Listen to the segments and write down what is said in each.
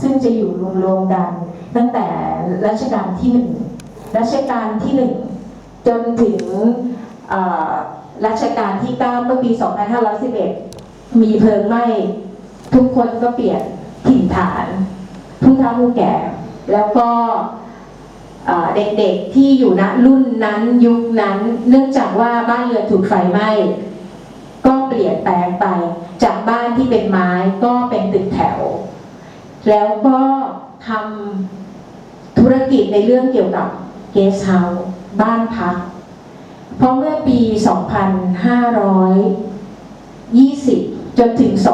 ซึ่งจะอยู่รวมๆกัน ตั้งแต่รัชกาลที่หนึ่งรัชกาลที่หนึ่งจนถึงรัชกาลที่ 9 เมื่อปี 2511 มีเพลิงไหม้ทุกคนก็เปลี่ยนถิ่นฐาน ผู้เฒ่าผู้แก่ แล้วก็เอ่อเด็กๆที่อยู่ณรุ่นนั้นยุคนั้น เนื่องจากว่าบ้านเรือนถูกไฟไหม้ก็เปลี่ยนแปลงไป จากบ้านที่เป็นไม้ก็เป็นตึกแถว แล้วก็ทำธุรกิจในเรื่องเกี่ยวกับเกสเฮาส์บ้านพัก เพราะเมื่อปี 2520 จนถึง 2524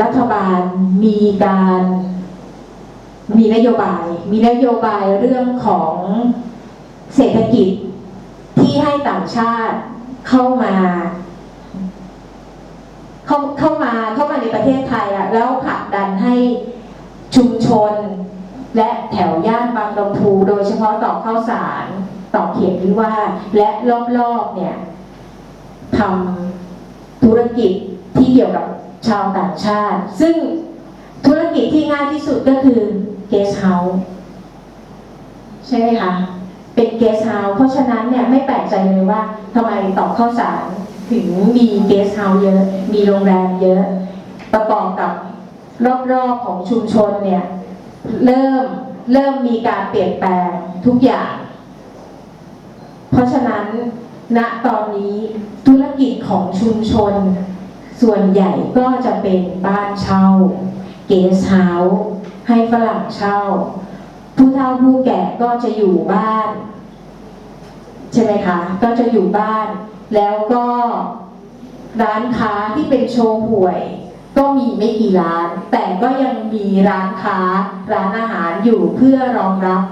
รัฐบาลมีการมีนโยบาย มีนโยบายเรื่องของเศรษฐกิจที่ให้ต่างชาติเข้ามา เข้าเข้ามาเข้า ประเทศไทยอะแล้วผลักดันให้ชุมชน และแถวย่านบางลำพูโดยเฉพาะต่อข้าวสารต่อเขตวิวาและรอบๆเนี่ยทำธุรกิจที่เกี่ยวกับชาวต่างชาติ ซึ่งธุรกิจที่ง่ายที่สุดก็คือเกสเฮาส์ใช่ไหมคะเป็นเกสเฮาส์เพราะฉะนั้นเนี่ยไม่แปลกใจเลยว่าทำไมต่อข้าวสารถึงมีเกสเฮาส์เยอะ มีโรงแรมเยอะ ประกอบกับรอบๆของชุมชนเนี่ยเริ่มเริ่มมีการเปลี่ยนแปลงทุกอย่าง เพราะฉะนั้นณตอนนี้ธุรกิจของชุมชน ส่วนใหญ่ก็จะเป็นบ้านเช่า เกสเฮาส์ให้ฝรั่งเช่า ผู้เฒ่าผู้แก่ก็จะอยู่บ้าน ใช่ไหมคะ ก็จะอยู่บ้าน แล้วก็ร้านค้าที่เป็นโชว์หวย ก็มีไม่กี่ร้าน แต่ก็ยังมีร้านค้า ร้านอาหารอยู่เพื่อรองรับ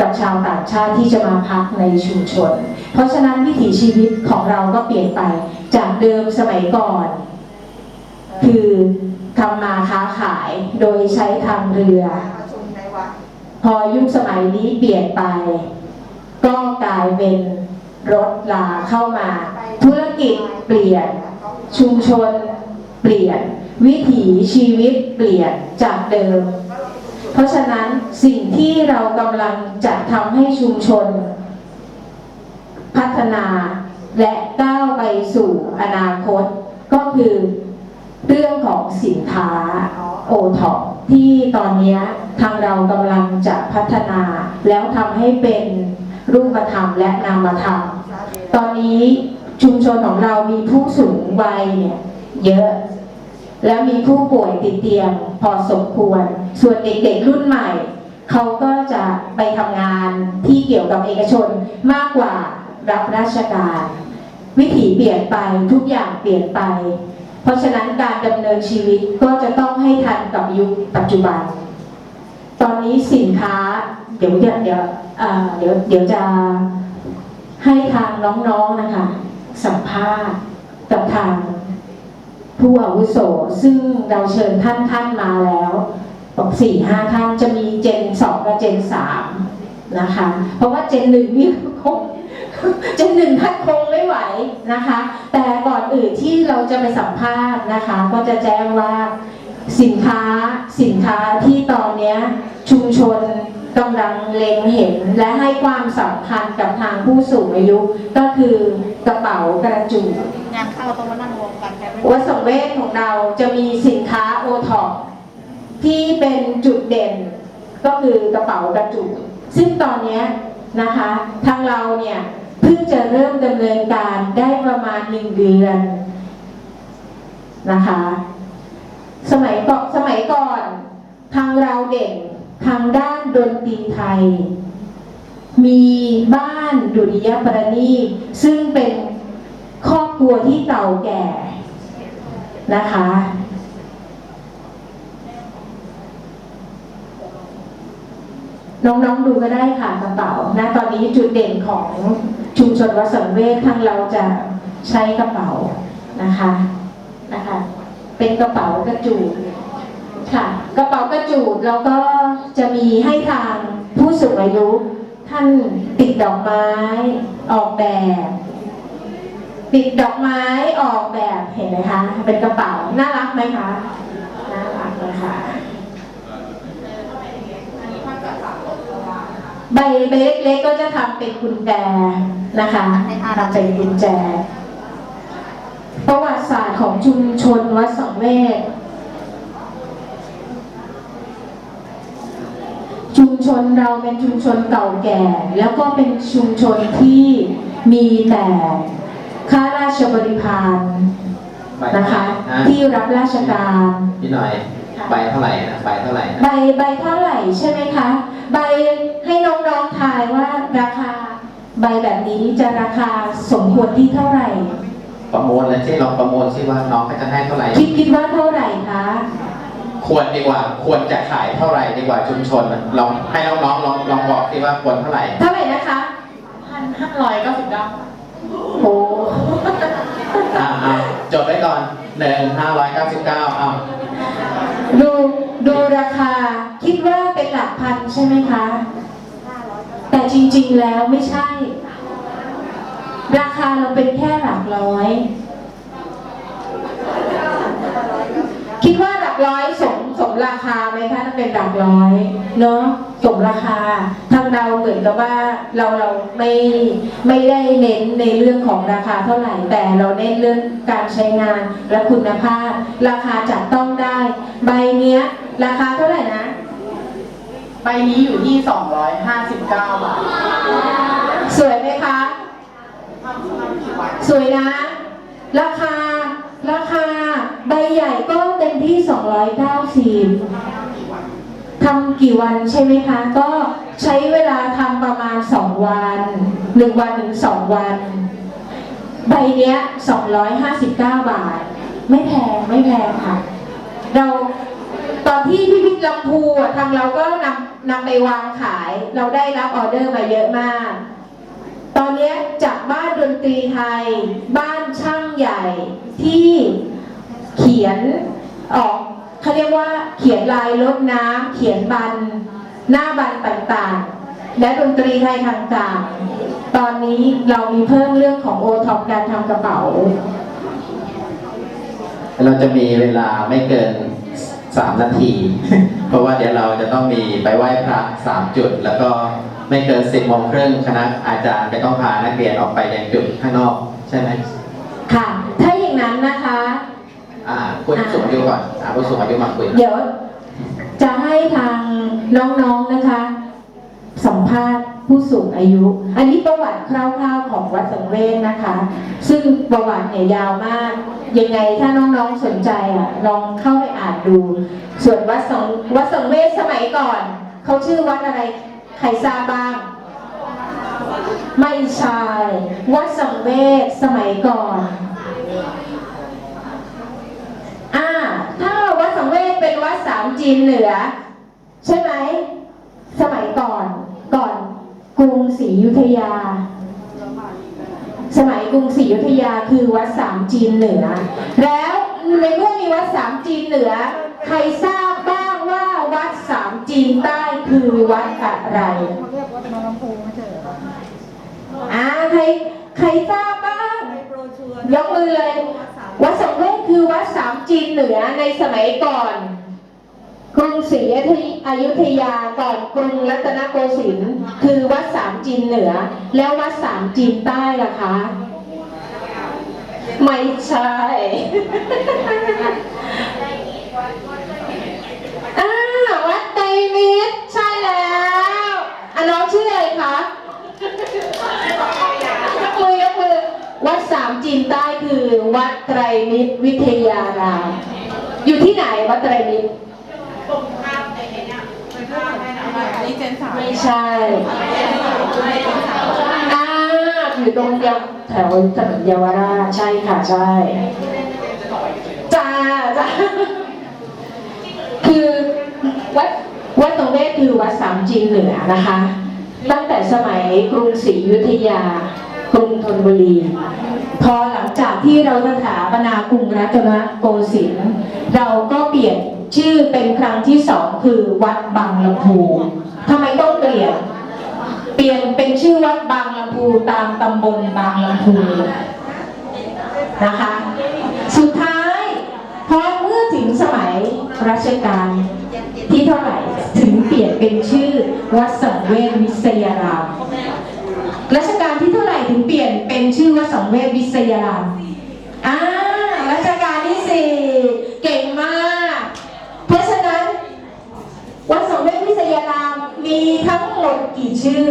กับชาวต่างชาติที่จะมาพักในชุมชน เพราะฉะนั้นวิถีชีวิตของเราก็เปลี่ยนไปจากเดิมสมัยก่อน คือทำมาค้าขายโดยใช้ทางเรือ พอยุคสมัยนี้เปลี่ยนไป ก็กลายเป็นรถลาเข้ามา ธุรกิจเปลี่ยนชุมชน เปลี่ยน วิถีชีวิตเปลี่ยนจากเดิม เพราะฉะนั้นสิ่งที่เรากำลังจะทำให้ชุมชน พัฒนาและก้าวไปสู่อนาคต ก็คือเรื่องของสินค้าโอท็อปที่ตอนนี้ทางเรากำลังจะพัฒนา แล้วทำให้เป็นรูปธรรมและนามธรรม ตอนนี้ชุมชนของเรามีผู้สูงวัยเนี่ย เยอะ แล้วมีผู้ป่วยติดเตียงพอสมควร ส่วนเด็กๆรุ่นใหม่ เขาก็จะไปทำงานที่เกี่ยวกับเอกชนมากกว่ารับราชการ วิถีเปลี่ยนไปทุกอย่างเปลี่ยนไป เพราะฉะนั้นการดำเนินชีวิตก็จะต้องให้ทันกับยุคปัจจุบัน ตอนนี้สินค้าเดี๋ยวเดี๋ยวเดี๋ยวเดี๋ยวเดี๋ยวจะให้ทางน้องๆนะคะ สัมภาษณ์กับทาง ผู้อาวุโส ซึ่งเราเชิญท่านท่านมาแล้วบอกสี่ห้าท่านจะมีเจนสองกับเจนสามนะคะ เพราะว่าเจนหนึ่งนี่คงเจนหนึ่งท่านคงไม่ไหวนะคะ แต่ก่อนอื่นที่เราจะไปสัมภาษณ์นะคะ ก็จะแจ้งว่าสินค้าสินค้าที่ตอนนี้ชุมชน กำลังเล็งเห็นและให้ความสำคัญกับทางผู้สูงอายุ ก็คือกระเป๋ากระจุกงานเข้าต้องมานั่งรวมกันแค่ไม่วัดสังเวชของเราจะมีสินค้าโอท็อปที่เป็นจุดเด่นก็คือกระเป๋ากระจุกซึ่งตอนเนี้ยนะคะทางเราเนี่ยเพิ่งจะเริ่มดำเนินการได้ประมาณหนึ่งเดือนนะคะ สมัยก่อนสมัยก่อนทางเราเด่น ทางด้านดนตรีไทย มีบ้านดุริยประณีตซึ่งเป็นครอบครัวที่เก่าแก่นะคะ น้องๆดูก็ได้ค่ะกระเป๋านะตอนนี้จุดเด่นของชุมชนวัดสังเวชทางเราจะใช้กระเป๋านะคะนะคะ เป็นกระเป๋ากระจูดค่ะ กระเป๋ากระจูดแล้วก็ จะมีให้ทางผู้สูงอายุ ท่านติดดอกไม้ออกแบบ ติดดอกไม้ออกแบบเห็นไหมคะ เป็นกระเป๋าน่ารักไหมคะน่ารักเลยค่ะใบใบเล็กๆก็จะทำเป็นกุญแจนะคะทำเป็นกุญแจ ประวัติศาสตร์ของชุมชนวัดสังเวช ชุมชนเราเป็นชุมชนเก่าแก่ แล้วก็เป็นชุมชนที่มีแต่ข้าราชบริพารนะคะฮะที่รับราชการพี่หน่อยใบเท่าไหร่นะใบเท่าไหร่นะใบใบเท่าไหร่ใช่ไหมคะใบให้น้องๆทายว่าราคาใบแบบนี้จะราคาสมควรที่เท่าไหร่ ประมูลแล้วที่ลองประมูลซิว่าน้องเขาจะให้เท่าไหร่คิดคิดว่าเท่าไหร่คะ ควรดีกว่า ควรจะขายเท่าไหร่ดีกว่าชุมชนลองให้น้องๆลองลองบอกสิว่าควรเท่าไหร่เท่าไหร่นะคะพันห้าร้อยเก้าสิบเก้าโอ้อ่าอ่าจดไว้ก่อนหนึ่งห้าร้อยเก้าสิบเก้าอ้าวดูดูราคาคิดว่าเป็นหลักพันใช่ไหมคะ แต่จริงๆแล้วไม่ใช่ ราคาเราเป็นแค่หลักร้อย คิดว่าหลักร้อยสมสม ราคาไหมคะถ้าเป็นหลักร้อยเนาะสมราคาทางเราเหมือนกับว่าเราเราไม่ไม่ได้เน้นในเรื่องของราคาเท่าไหร่แต่เราเน้นเรื่องการใช้งานและคุณภาพ ราคาจับต้องได้ ใบเนี้ย ราคาเท่าไหร่นะใบนี้อยู่ที่สองร้อยห้าสิบเก้าบาท สวยไหมคะ สวยนะ ราคาราคา ใหญ่ก็เต็มที่ 290ทำกี่วันใช่ไหมคะ ก็ใช้เวลาทำประมาณ 2 วัน 1 วันถึง2วัน ใบเนี้ย 259 บาท ไม่แพงไม่แพงค่ะ เราตอนที่พิพิธลำพูอะทางเราก็นำนำไปวางขาย เราได้รับออเดอร์มาเยอะมาก ตอนนี้จากบ้านดนตรีไทย บ้านช่างใหญ่ที่ ขียนออกเขาเรียกว่าเขียนลายลดน้ำเขียนบัน หน้าบันต่างๆ และดนตรีไทยต่างๆตอนนี้เรามีเพิ่มเรื่องของโอท็อปการทำกระเป๋า เราจะมีเวลาไม่เกินสามนาที เพราะว่าเดี๋ยวเราจะต้องมีไปไหว้พระสามจุด แล้วก็ไม่เกินสิบโมงครึ่งคณะอาจารย์จะต้องพานักเรียนออกไปยังจุดข้างนอกใช่ไหมค่ะ ถ้าอย่างนั้นนะคะ อ่าคุณสูงอายุก่อนอ่าผู้สูงอายุมาคุยเดี๋ยวจะให้ทางน้องๆนะคะ สัมภาษณ์ผู้สูงอายุ อันนี้ประวัติคร่าวๆของวัดสังเวชนะคะ ซึ่งประวัติเนี่ยยาวมาก ยังไงถ้าน้องๆสนใจอะลองเข้าไปอ่านดู ส่วนวัดสังวัดสังเวชสมัยก่อนเขาชื่อวัดอะไรใครทราบบ้าง ไม่ใช่วัดสังเวชสมัยก่อน อ่า ถ้าวัดสังเวชเป็นวัดสาม จีนเหนือ ใช่ไหม สมัยก่อนก่อนกรุงศรีอยุธยา สมัยกรุงศรีอยุธยาคือวัดสามจีนเหนือ แล้วในเมื่อมีวัดสามจีนเหนือ ใครทราบบ้างว่าวัดสามจีนใต้คือวัดอะไรเขาเรียกวัดนนทภูมิไม่ใช่เหรออ่าใครใครทราบบ้างในโปรชัวร์ยกมือเลย วัดสังเวชคือวัดสามจีนเหนือในสมัยก่อนกรุง ศรีอยุธยาก่อนกรุงรัตนโกสินทร์คือวัดสามจีนเหนือ แล้ววัดสามจีนใต้ล่ะคะ ไม่ใช่วัดไตรมิตรใช่แล้วอะน้องชื่ออะไรคะยกมือยกมือวัดสามจีนใต้คือวัดไตรมิตรวิทยารามอยู่ที่ไหนวัดไตรมิตร อั นนี้เจนสามไม่ใช่อ่าอยู่ตรงเดียวแถวถนนเยาวราชใช่ค่ะใช่จ้าจ้าคือวัดวัดตรงเวทคือวัดสามจีนเหนือนะคะ ตั้งแต่สมัยกรุงศรีอยุธยากรุงธนบุรี พอหลังจากที่เราสถาปนากรุงรัตนโกสินทร์เราก็เปลี่ยน ชื่อเป็นครั้งที่สองคือวัดบางลำพูทำไมต้องเปลี่ยน เปลี่ยนเป็นชื่อวัดบางลำพูตามตำบลบางลำพูนะคะ สุดท้ายพอเมื่อถึงสมัยรัชกาลที่เท่าไหร่ถึงเปลี่ยนเป็นชื่อวัดสังเวชวิทยารามรัชกาลที่เท่าไหร่ถึงเปลี่ยนเป็นชื่อวัดสังเวชวิทยารามอ่ารัชกาลที่สี่ วัดสมเด็จวิเศยารามมีทั้งหมดกี่ชื่อ